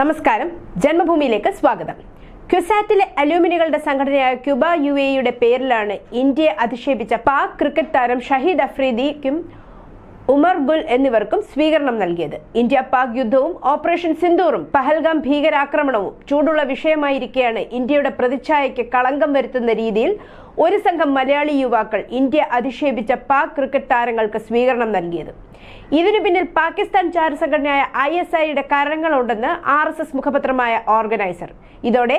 നമസ്കാരം. ജന്മഭൂമിയിലേക്ക് സ്വാഗതം. ക്യുസാറ്റിലെ അലൂമിനികളുടെ സംഘടനയായ ക്യൂബ യു എയുടെ പേരിലാണ് ഇന്ത്യയെ അധിക്ഷേപിച്ച പാക് ക്രിക്കറ്റ് താരം ഷഹീദ് അഫ്രീദിക്കും ഉമർ ഗുൽ എന്നിവർക്കും സ്വീകരണം നൽകിയത്. ഇന്ത്യ പാക് യുദ്ധവും ഓപ്പറേഷൻ സിന്ദൂറും പഹൽഗാം ഭീകരാക്രമണവും ചൂടുള്ള വിഷയമായിരിക്കെയാണ് ഇന്ത്യയുടെ പ്രതിച്ഛായയ്ക്ക് കളങ്കം വരുത്തുന്ന രീതിയിൽ ഒരു സംഘം മലയാളി യുവാക്കൾ ഇന്ത്യ അധിക്ഷേപിച്ച പാക് ക്രിക്കറ്റ് താരങ്ങൾക്ക് സ്വീകരണം നൽകിയത്. ഇതിനു പിന്നിൽ പാകിസ്ഥാൻ ചാരസംഘടനയായ ഐ എസ് ഐയുടെ കാരണങ്ങളുണ്ടെന്ന് ആർ എസ് എസ് മുഖപത്രമായ ഓർഗനൈസർ. ഇതോടെ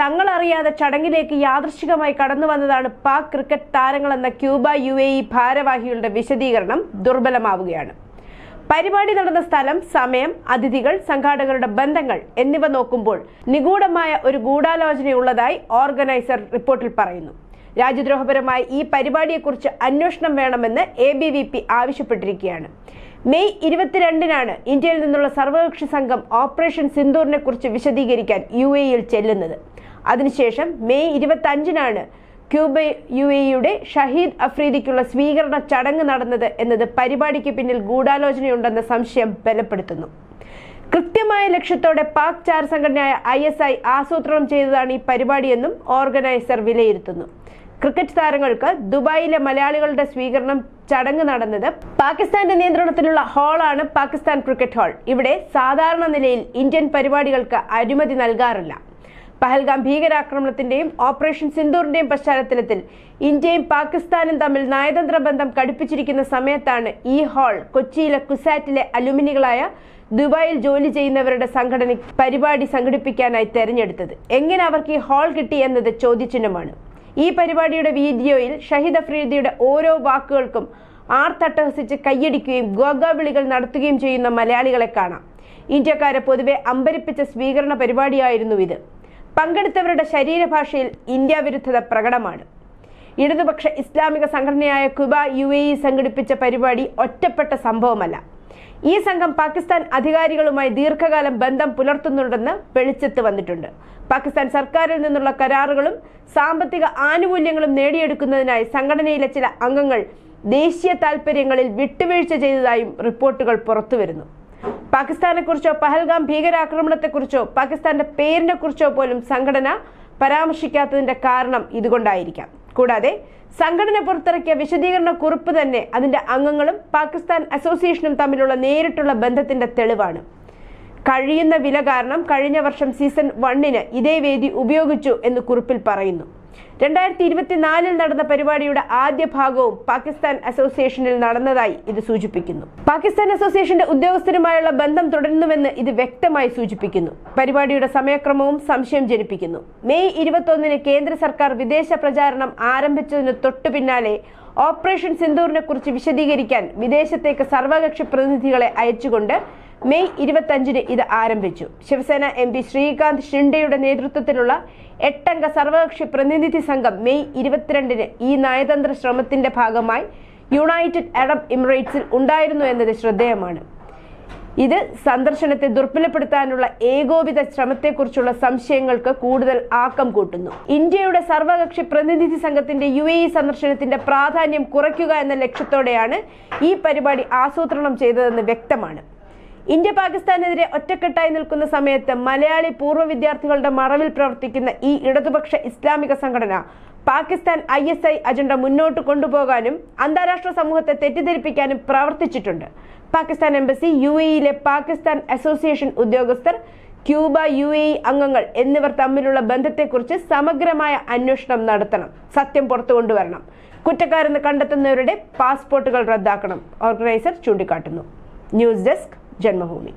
തങ്ങളറിയാതെ ചടങ്ങിലേക്ക് യാദൃശ്ചികമായി കടന്നു വന്നതാണ് പാക് ക്രിക്കറ്റ് താരങ്ങളെന്ന ക്യൂബ യു എ ഇ ഭാരവാഹികളുടെ വിശദീകരണം ദുർബലമാവുകയാണ്. പരിപാടി നടന്ന സ്ഥലം സമയം അതിഥികൾ സംഘാടകരുടെ ബന്ധങ്ങൾ എന്നിവ നോക്കുമ്പോൾ നിഗൂഢമായ ഒരു ഗൂഢാലോചനയുള്ളതായി ഓർഗനൈസർ റിപ്പോർട്ടിൽ പറയുന്നു. രാജ്യദ്രോഹപരമായ ഈ പരിപാടിയെക്കുറിച്ച് അന്വേഷണം വേണമെന്ന് എ ബി വി പി ആവശ്യപ്പെട്ടിരിക്കുകയാണ്. മെയ് ഇരുപത്തിരണ്ടിനാണ് ഇന്ത്യയിൽ നിന്നുള്ള സർവകക്ഷി സംഘം ഓപ്പറേഷൻ സിന്ദൂറിനെ കുറിച്ച് വിശദീകരിക്കാൻ യു എയിൽ ചെല്ലുന്നത്. അതിനുശേഷം മെയ് ഇരുപത്തി അഞ്ചിനാണ് ക്യൂബ യു എയുടെ ഷഹീദ് അഫ്രീദിക്കുള്ള സ്വീകരണ ചടങ്ങ് നടന്നത് എന്നത് പരിപാടിക്ക് പിന്നിൽ ഗൂഢാലോചനയുണ്ടെന്ന സംശയം ബലപ്പെടുത്തുന്നു. കൃത്യമായ ലക്ഷ്യത്തോടെ പാക് ചാർ സംഘടനയായ ഐ എസ് ഐ ആസൂത്രണം ചെയ്തതാണ് ഈ പരിപാടിയെന്നും ഓർഗനൈസർ വിലയിരുത്തുന്നു. ക്രിക്കറ്റ് താരങ്ങൾക്ക് ദുബായിലെ മലയാളികളുടെ സ്വീകരണം ചടങ്ങ് നടന്നത് പാകിസ്ഥാന്റെ നിയന്ത്രണത്തിലുള്ള ഹാളാണ് പാകിസ്ഥാൻ ക്രിക്കറ്റ് ഹാൾ. ഇവിടെ സാധാരണ നിലയിൽ ഇന്ത്യൻ പരിപാടികൾക്ക് അനുമതി നൽകാറില്ല. പഹൽഗാം ഭീകരാക്രമണത്തിന്റെയും ഓപ്പറേഷൻ സിന്ദൂറിന്റെയും പശ്ചാത്തലത്തിൽ ഇന്ത്യയും പാകിസ്ഥാനും തമ്മിൽ നയതന്ത്ര ബന്ധം കടുപ്പിച്ചിരിക്കുന്ന സമയത്താണ് ഈ ഹാൾ കൊച്ചിയിലെ കുസാറ്റിലെ അലുമിനികളായ ദുബായിൽ ജോലി ചെയ്യുന്നവരുടെ സംഘടന പരിപാടി സംഘടിപ്പിക്കാനായി തെരഞ്ഞെടുത്തത്. എങ്ങനെ അവർക്ക് ഈ ഹാൾ കിട്ടി എന്നത് ചോദ്യചിഹ്നമാണ്. ഈ പരിപാടിയുടെ വീഡിയോയിൽ ഷഹീദ് അഫ്രീദിയുടെ ഓരോ വാക്കുകൾക്കും ആർത്തട്ടഹസിച്ച് കൈയടിക്കുകയും ഗോഗാവിളികൾ നടത്തുകയും ചെയ്യുന്ന മലയാളികളെ കാണാം. ഇന്ത്യക്കാരെ പൊതുവെ അമ്പരിപ്പിച്ച സ്വീകരണ പരിപാടിയായിരുന്നു ഇത്. പങ്കെടുത്തവരുടെ ശരീരഭാഷയിൽ ഇന്ത്യ വിരുദ്ധത പ്രകടമാണ്. ഇടതുപക്ഷ ഇസ്ലാമിക സംഘടനയായ കുബ യു എ ഇ സംഘടിപ്പിച്ച പരിപാടി ഒറ്റപ്പെട്ട സംഭവമല്ല. ഈ സംഘം പാകിസ്ഥാൻ അധികാരികളുമായി ദീർഘകാലം ബന്ധം പുലർത്തുന്നുണ്ടെന്ന് വെളിച്ചത്ത് വന്നിട്ടുണ്ട്. പാകിസ്ഥാൻ സർക്കാരിൽ നിന്നുള്ള കരാറുകളും സാമ്പത്തിക ആനുകൂല്യങ്ങളും നേടിയെടുക്കുന്നതിനായി സംഘടനയിലെ ചില അംഗങ്ങൾ ദേശീയ താൽപര്യങ്ങളിൽ വിട്ടുവീഴ്ച ചെയ്തതായും റിപ്പോർട്ടുകൾ പുറത്തുവരുന്നു. പാകിസ്ഥാനെക്കുറിച്ചോ പഹൽഗാം ഭീകരാക്രമണത്തെക്കുറിച്ചോ പാകിസ്ഥാന്റെ പേരിനെ കുറിച്ചോ പോലും സംഘടന പരാമർശിക്കാത്തതിന്റെ കാരണം ഇതുകൊണ്ടായിരിക്കാം. കൂടാതെ സംഘടന പുറത്തിറക്കിയ വിശദീകരണ കുറിപ്പ് തന്നെ അതിന്റെ അംഗങ്ങളും പാകിസ്ഥാൻ അസോസിയേഷനും തമ്മിലുള്ള നേരിട്ടുള്ള ബന്ധത്തിന്റെ തെളിവാണ്. കഴിയുന്ന വില കാരണം കഴിഞ്ഞ വർഷം സീസൺ വണ്ണിന് ഇതേ വേദി ഉപയോഗിച്ചു എന്ന് കുറിപ്പിൽ പറയുന്നു. രണ്ടായിരത്തി ഇരുപത്തിനാലിൽ നടന്ന പരിപാടിയുടെ ആദ്യ ഭാഗവും പാകിസ്ഥാൻ അസോസിയേഷനിൽ നടന്നതായി ഇത് സൂചിപ്പിക്കുന്നു. പാകിസ്ഥാൻ അസോസിയേഷന്റെ ഉദ്യോഗസ്ഥരുമായുള്ള ബന്ധം തുടരുന്നുവെന്ന് ഇത് വ്യക്തമായി സൂചിപ്പിക്കുന്നു. പരിപാടിയുടെ സമയക്രമവും സംശയം ജനിപ്പിക്കുന്നു. മെയ് ഇരുപത്തൊന്നിന് കേന്ദ്ര സർക്കാർ വിദേശ പ്രചാരണം ആരംഭിച്ചതിന് തൊട്ടു പിന്നാലെ ഓപ്പറേഷൻ സിന്ദൂറിനെ കുറിച്ച് വിശദീകരിക്കാൻ വിദേശത്തേക്ക് സർവകക്ഷി പ്രതിനിധികളെ അയച്ചുകൊണ്ട് മെയ് ഇരുപത്തഞ്ചിന് ഇത് ആരംഭിച്ചു. ശിവസേന എം പി ശ്രീകാന്ത് ഷിൻഡെയുടെ നേതൃത്വത്തിലുള്ള എട്ടംഗ സർവകക്ഷി പ്രതിനിധി സംഘം മെയ് ഇരുപത്തിരണ്ടിന് ഈ നയതന്ത്ര ശ്രമത്തിന്റെ ഭാഗമായി യുണൈറ്റഡ് അറബ് എമിറേറ്റ്സിൽ ഉണ്ടായിരുന്നു എന്നത് ശ്രദ്ധേയമാണ്. ഇത് സന്ദർശനത്തെ ദുർബലപ്പെടുത്താനുള്ള ഏകോപിത ശ്രമത്തെക്കുറിച്ചുള്ള സംശയങ്ങൾക്ക് കൂടുതൽ ആക്കം കൂട്ടുന്നു. ഇന്ത്യയുടെ സർവകക്ഷി പ്രതിനിധി സംഘത്തിന്റെ യു എ സന്ദർശനത്തിന്റെ പ്രാധാന്യം കുറയ്ക്കുക എന്ന ലക്ഷ്യത്തോടെയാണ് ഈ പരിപാടി ആസൂത്രണം ചെയ്തതെന്ന് വ്യക്തമാണ്. ഇന്ത്യ പാകിസ്ഥാനെതിരെ ഒറ്റക്കെട്ടായി നിൽക്കുന്ന സമയത്ത് മലയാളി പൂർവ വിദ്യാർത്ഥികളുടെ മറവിൽ പ്രവർത്തിക്കുന്ന ഈ ഇടതുപക്ഷ ഇസ്ലാമിക സംഘടന Pakistan I S I agenda മുന്നോട്ട് കൊണ്ടുപോകാനും അന്താരാഷ്ട്ര സമൂഹത്തെ തെറ്റിദ്ധരിപ്പിക്കാനും പ്രവർത്തിച്ചിട്ടുണ്ട്. പാകിസ്ഥാൻ എംബസി യു എയിലെ പാകിസ്ഥാൻ അസോസിയേഷൻ ഉദ്യോഗസ്ഥർ ക്യൂബ യു എ അംഗങ്ങൾ എന്നിവർ തമ്മിലുള്ള ബന്ധത്തെക്കുറിച്ച് സമഗ്രമായ അന്വേഷണം നടത്തണം. സത്യം പുറത്തു കൊണ്ടുവരണം. കുറ്റക്കാരെന്ന് കണ്ടെത്തുന്നവരുടെ പാസ്പോർട്ടുകൾ റദ്ദാക്കണം. ഓർഗനൈസർ ചൂണ്ടിക്കാട്ടുന്നു. News desk Janmabhumi.